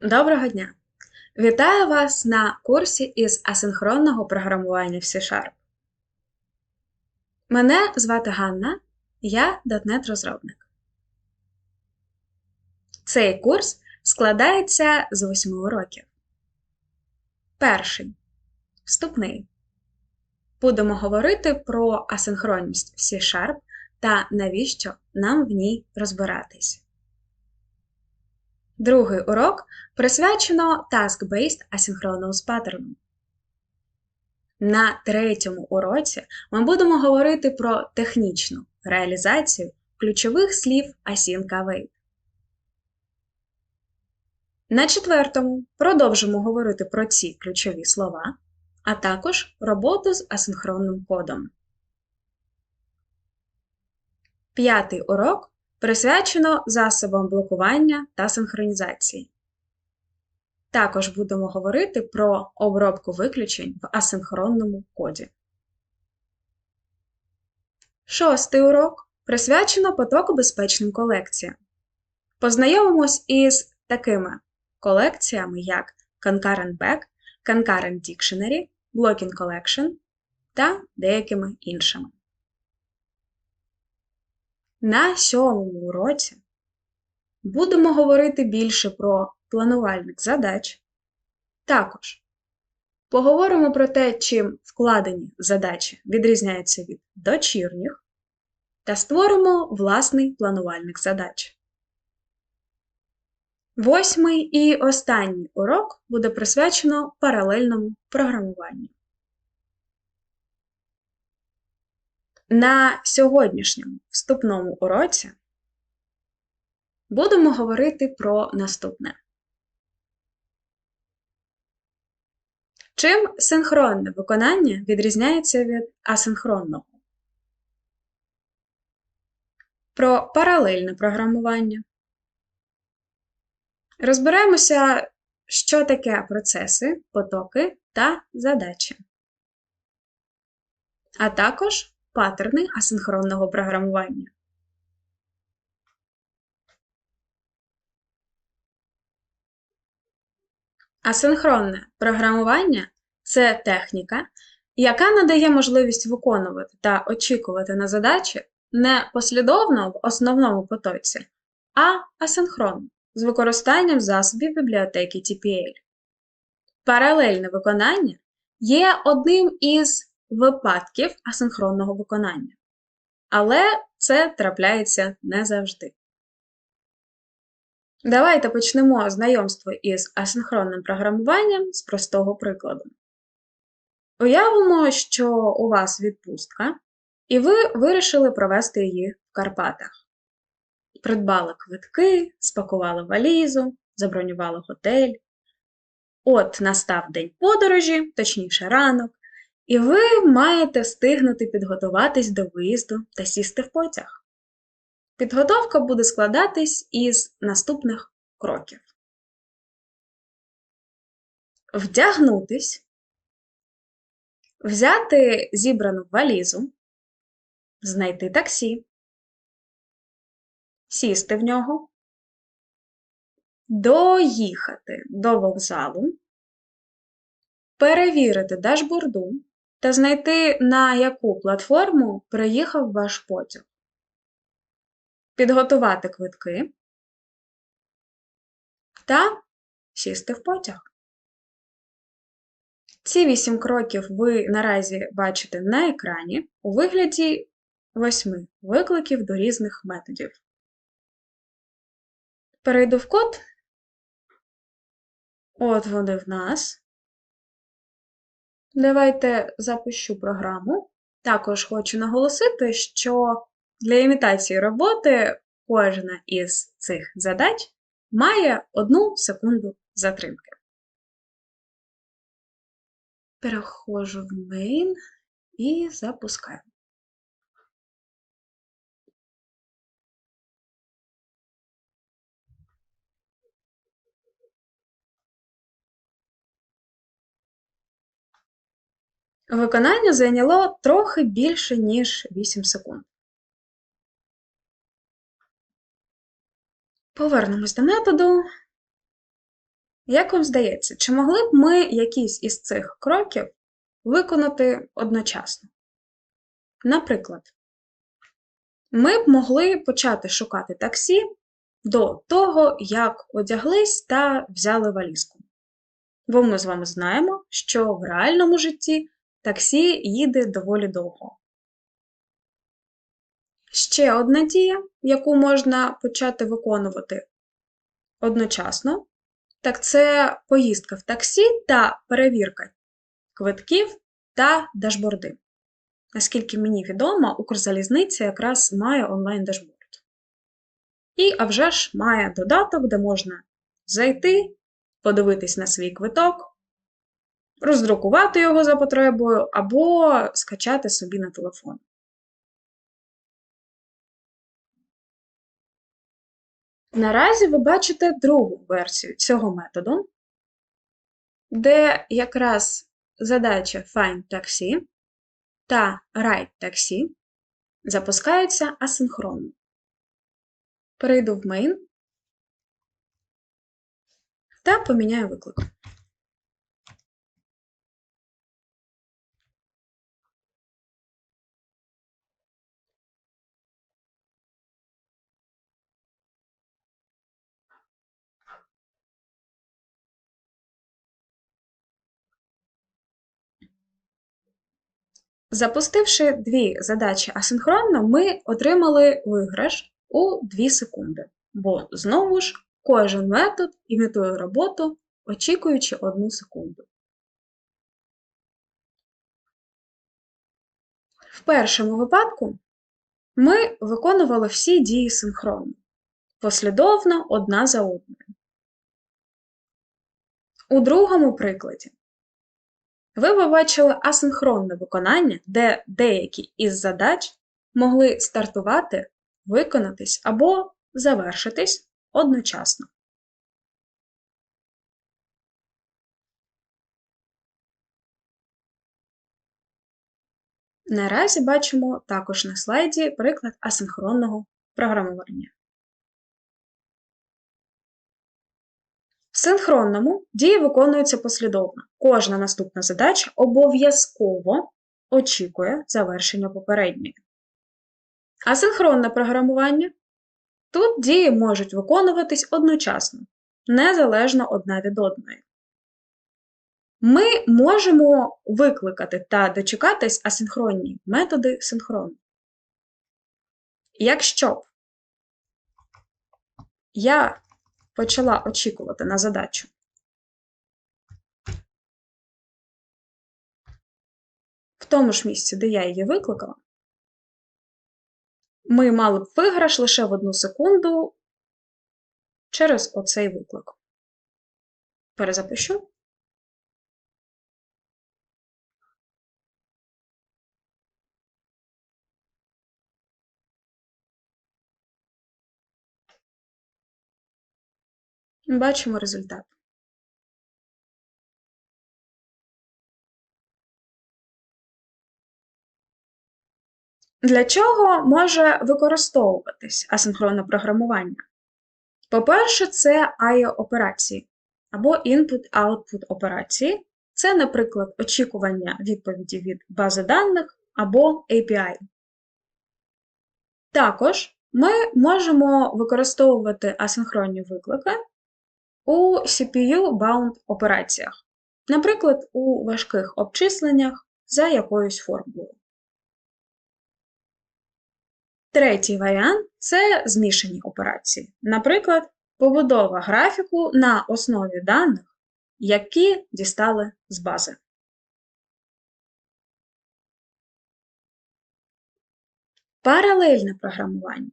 Доброго дня! Вітаю вас на курсі із асинхронного програмування в C-Sharp. Мене звати Ганна, я .NET розробник. Цей курс складається з восьми уроків. Перший вступний. Будемо говорити про асинхронність в C-Sharp та навіщо нам в ній розбиратись. Другий урок присвячено Task-Based Asynchronous Pattern. На третьому уроці ми будемо говорити про технічну реалізацію ключових слів Async Await. На четвертому продовжимо говорити про ці ключові слова, а також роботу з асинхронним кодом. П'ятий урок присвячено засобам блокування та синхронізації. Також будемо говорити про обробку виключень в асинхронному коді. Шостий урок присвячено потокобезпечним колекціям. Познайомимось із такими колекціями, як Concurrent Back, Concurrent Dictionary, Blocking Collection та деякими іншими. На сьомому уроці будемо говорити більше про планувальник задач. Також поговоримо про те, чим вкладені задачі відрізняються від дочірніх, та створимо власний планувальник задач. Восьмий і останній урок буде присвячено паралельному програмуванню. На сьогоднішньому вступному уроці будемо говорити про наступне. Чим синхронне виконання відрізняється від асинхронного? Про паралельне програмування. Розберемося, що таке процеси, потоки та задачі. А також паттерни асинхронного програмування. Асинхронне програмування це техніка, яка надає можливість виконувати та очікувати на задачі не послідовно в основному потоці, а асинхронно з використанням засобів бібліотеки TPL. Паралельне виконання є одним із випадків асинхронного виконання. Але це трапляється не завжди. Давайте почнемо знайомство із асинхронним програмуванням з простого прикладу. Уявимо, що у вас відпустка, і ви вирішили провести її в Карпатах. Придбали квитки, спакували валізу, забронювали готель. От настав день подорожі, точніше ранок, і ви маєте встигнути підготуватись до виїзду та сісти в потяг. Підготовка буде складатись із наступних кроків: вдягнутись, взяти зібрану валізу, знайти таксі, сісти в нього, доїхати до вокзалу, перевірити дашборду та знайти, на яку платформу приїхав ваш потяг, підготувати квитки та сісти в потяг. Ці вісім кроків ви наразі бачите на екрані у вигляді восьми викликів до різних методів. Перейду в код. От вони в нас. Давайте запущу програму. Також хочу наголосити, що для імітації роботи кожна із цих задач має одну секунду затримки. Переходжу в main і запускаю. Виконання зайняло трохи більше, ніж 8 секунд. Повернемось до методу. Як вам здається, чи могли б ми якісь із цих кроків виконати одночасно? Наприклад, ми б могли почати шукати таксі до того, як одяглись та взяли валізку. Бо ми з вами знаємо, що в реальному житті таксі їде доволі довго. Ще одна дія, яку можна почати виконувати одночасно, так це поїздка в таксі та перевірка квитків та дашборди. Наскільки мені відомо, Укрзалізниця якраз має онлайн-дашборд. І, а вже ж, має додаток, де можна зайти, подивитись на свій квиток, роздрукувати його за потребою або скачати собі на телефон. Наразі ви бачите другу версію цього методу, де якраз задача Find Taxi та Write Taxi запускаються асинхронно. Перейду в main та поміняю виклик. Запустивши дві задачі асинхронно, ми отримали виграш у 2 секунди, бо знову ж кожен метод імітує роботу, очікуючи 1 секунду. В першому випадку ми виконували всі дії синхронно, послідовно одна за одною. У другому прикладі ви побачили асинхронне виконання, де деякі із задач могли стартувати, виконатись або завершитись одночасно. Наразі бачимо також на слайді приклад асинхронного програмування. Синхронному дії виконуються послідовно. Кожна наступна задача обов'язково очікує завершення попередньої. Асинхронне програмування тут дії можуть виконуватись одночасно, незалежно одна від одної. Ми можемо викликати та дочекатись асинхронні методи синхрону. Якщо б я почала очікувати на задачу. В тому ж місці, де я її викликала, ми мали б виграш лише в одну секунду через оцей виклик. Перезапишу. Бачимо результат. Для чого може використовуватись асинхронне програмування? По-перше, це IO-операції або Input-Output операції. Це, наприклад, очікування відповіді від бази даних або API. Також ми можемо використовувати асинхронні виклики у CPU-bound операціях, наприклад, у важких обчисленнях за якоюсь формулою. Третій варіант це змішані операції, наприклад, побудова графіку на основі даних, які дістали з бази. Паралельне програмування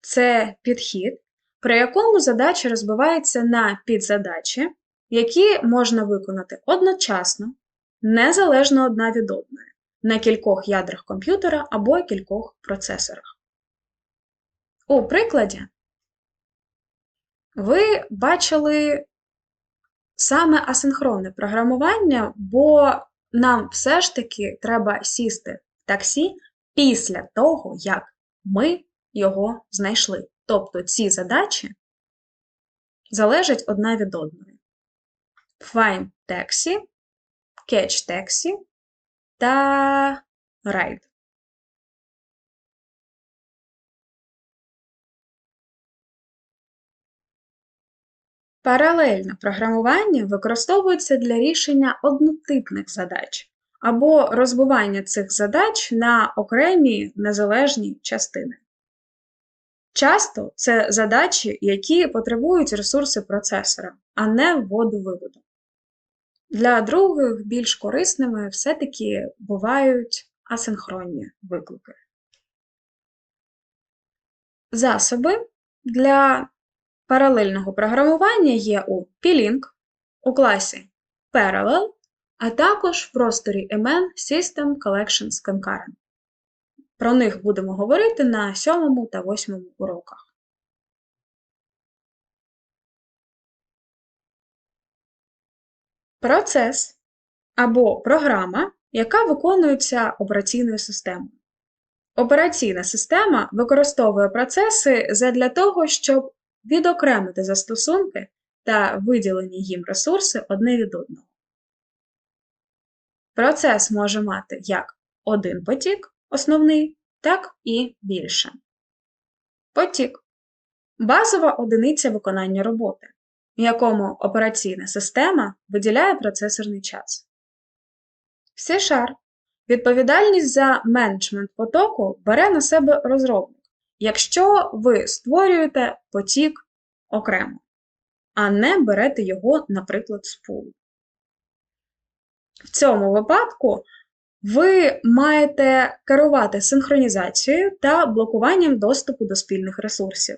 це підхід, при якому задача розбивається на підзадачі, які можна виконати одночасно, незалежно одна від одної, на кількох ядрах комп'ютера або кількох процесорах. У прикладі ви бачили саме асинхронне програмування, бо нам все ж таки треба сісти в таксі після того, як ми його знайшли. Тобто ці задачі залежать одна від одної. Find taxi, catch taxi та ride. Паралельне програмування використовується для рішення однотипних задач або розбивання цих задач на окремі незалежні частини. Часто це задачі, які потребують ресурси процесора, а не вводу-виводу. Для других більш корисними все-таки бувають асинхронні виклики. Засоби для паралельного програмування є у P-Link, у класі Parallel, а також в просторі імен System Collections Concurrent. Про них будемо говорити на 7 та 8 уроках. Процес або програма, яка виконується операційною системою. Операційна система використовує процеси задля того, щоб відокремити застосунки та виділені їм ресурси одне від одного. Процес може мати як один потік, основний, так і більше. Потік базова одиниця виконання роботи, в якому операційна система виділяє процесорний час. C-Sharp відповідальність за менеджмент потоку бере на себе розробник, якщо ви створюєте потік окремо, а не берете його, наприклад, з пулу. В цьому випадку ви маєте керувати синхронізацією та блокуванням доступу до спільних ресурсів.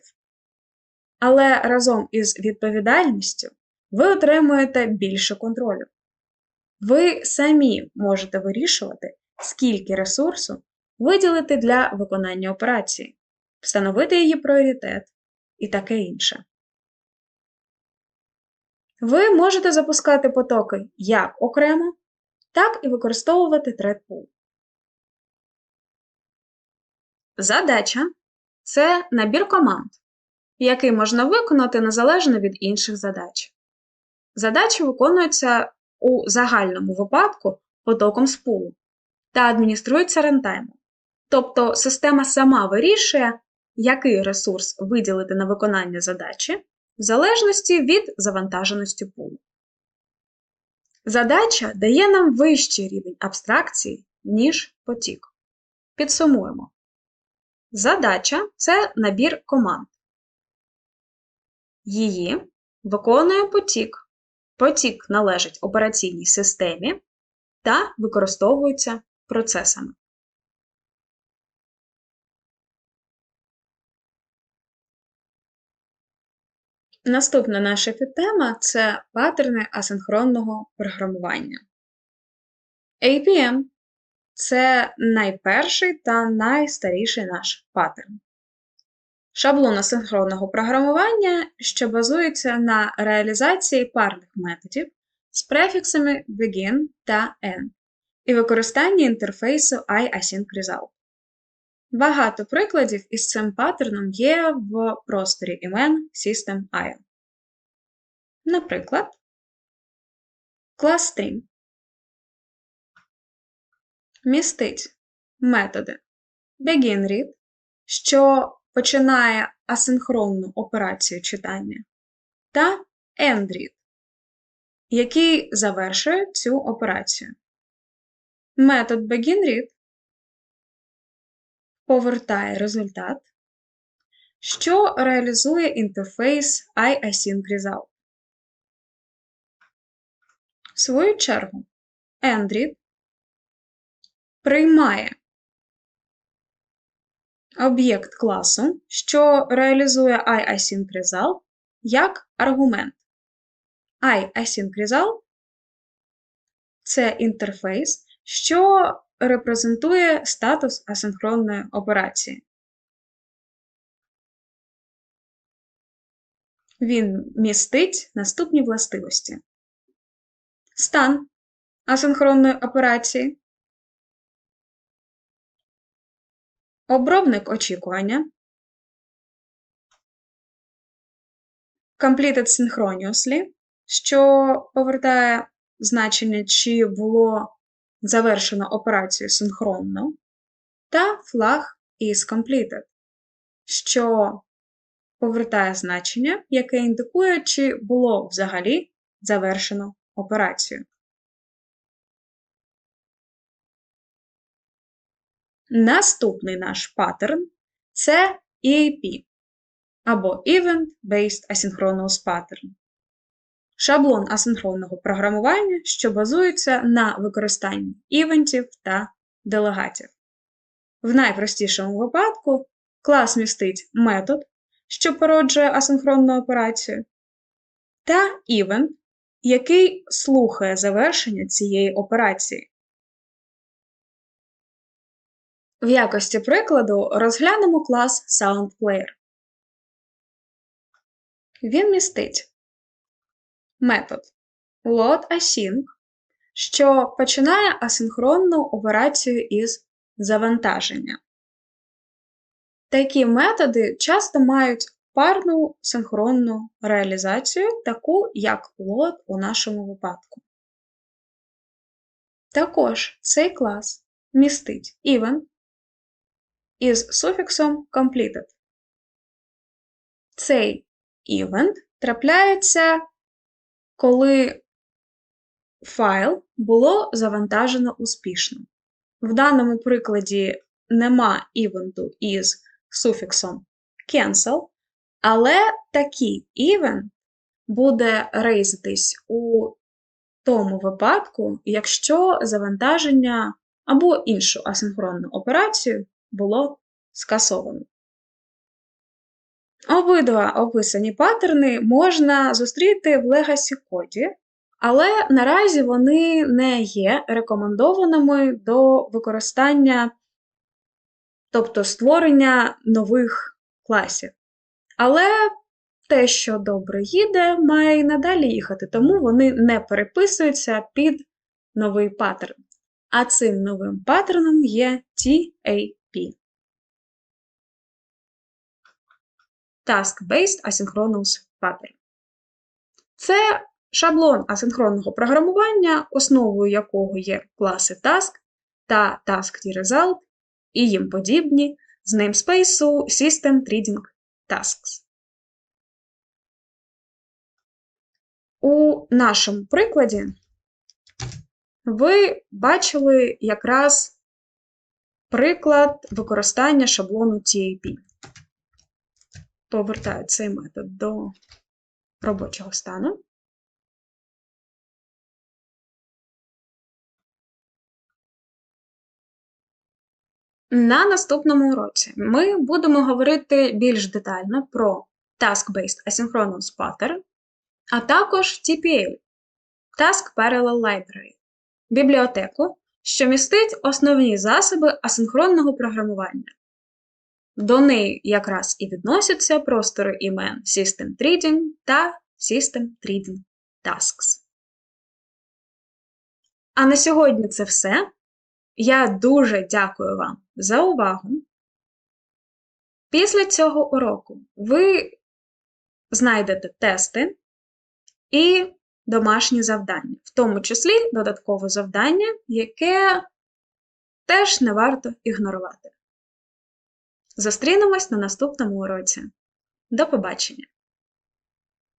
Але разом із відповідальністю ви отримуєте більше контролю. Ви самі можете вирішувати, скільки ресурсу виділити для виконання операції, встановити її пріоритет і таке інше. Ви можете запускати потоки як окремо, так і використовувати thread Задача це набір команд, який можна виконати незалежно від інших задач. Задача виконується у загальному випадку потоком з пулу та адмініструється рентаймом. Тобто система сама вирішує, який ресурс виділити на виконання задачі в залежності від завантаженості пулу. Задача дає нам вищий рівень абстракції, ніж потік. Підсумуємо. Задача це набір команд. Її виконує потік. Потік належить операційній системі та використовується процесами. Наступна наша підтема це паттерни асинхронного програмування. APM це найперший та найстаріший наш паттерн. Шаблон асинхронного програмування, що базується на реалізації парних методів з префіксами begin та end і використанні інтерфейсу iAsyncResult. Багато прикладів із цим паттерном є в просторі імен System.io. Наприклад, клас Stream містить методи BeginRead, що починає асинхронну операцію читання, та EndRead, який завершує цю операцію. Метод BeginRead повертає результат, що реалізує інтерфейс iAsyncResult. В свою чергу, Android приймає об'єкт класу, що реалізує iAsyncResult як аргумент. iAsyncResult – це інтерфейс, що репрезентує статус асинхронної операції. Він містить наступні властивості: стан асинхронної операції, обробник очікування, completed synchronously, що повертає значення, чи було завершено операцію синхронно, та flag is completed, що повертає значення, яке індикує, чи було взагалі завершено операцію. Наступний наш паттерн це EAP або Event Based Asynchronous Pattern. Шаблон асинхронного програмування, що базується на використанні івентів та делегатів. В найпростішому випадку клас містить метод, що породжує асинхронну операцію, та івент, який слухає завершення цієї операції. В якості прикладу розглянемо клас SoundPlayer. Він містить метод loadAsync, що починає асинхронну операцію із завантаження. Такі методи часто мають парну синхронну реалізацію, таку як load у нашому випадку. Також цей клас містить event із суфіксом completed. Цей event трапляється, коли файл було завантажено успішно. В даному прикладі нема івенту із суфіксом cancel, але такий event буде рейзитись у тому випадку, якщо завантаження або іншу асинхронну операцію було скасовано. Обидва описані паттерни можна зустріти в Legacy коді, але наразі вони не є рекомендованими до використання, тобто створення нових класів. Але те, що добре їде, має й надалі їхати, тому вони не переписуються під новий паттерн. А цим новим паттерном є TAP. Task-Based Asynchronous Pattern. Це шаблон асинхронного програмування, основою якого є класи Task та Task-Result і їм подібні з namespace System Treating Tasks. У нашому прикладі ви бачили якраз приклад використання шаблону TAP. Повертаю цей метод до робочого стану. На наступному уроці ми будемо говорити більш детально про Task-Based Asynchronous Pattern, а також TPL Task Parallel Library бібліотеку, що містить основні засоби асинхронного програмування. До неї якраз і відносяться простори імен System Treating та System Treating Tasks. А на сьогодні це все. Я дуже дякую вам за увагу. Після цього уроку ви знайдете тести і домашні завдання, в тому числі додаткове завдання, яке теж не варто ігнорувати. Зустрінемось на наступному уроці. До побачення!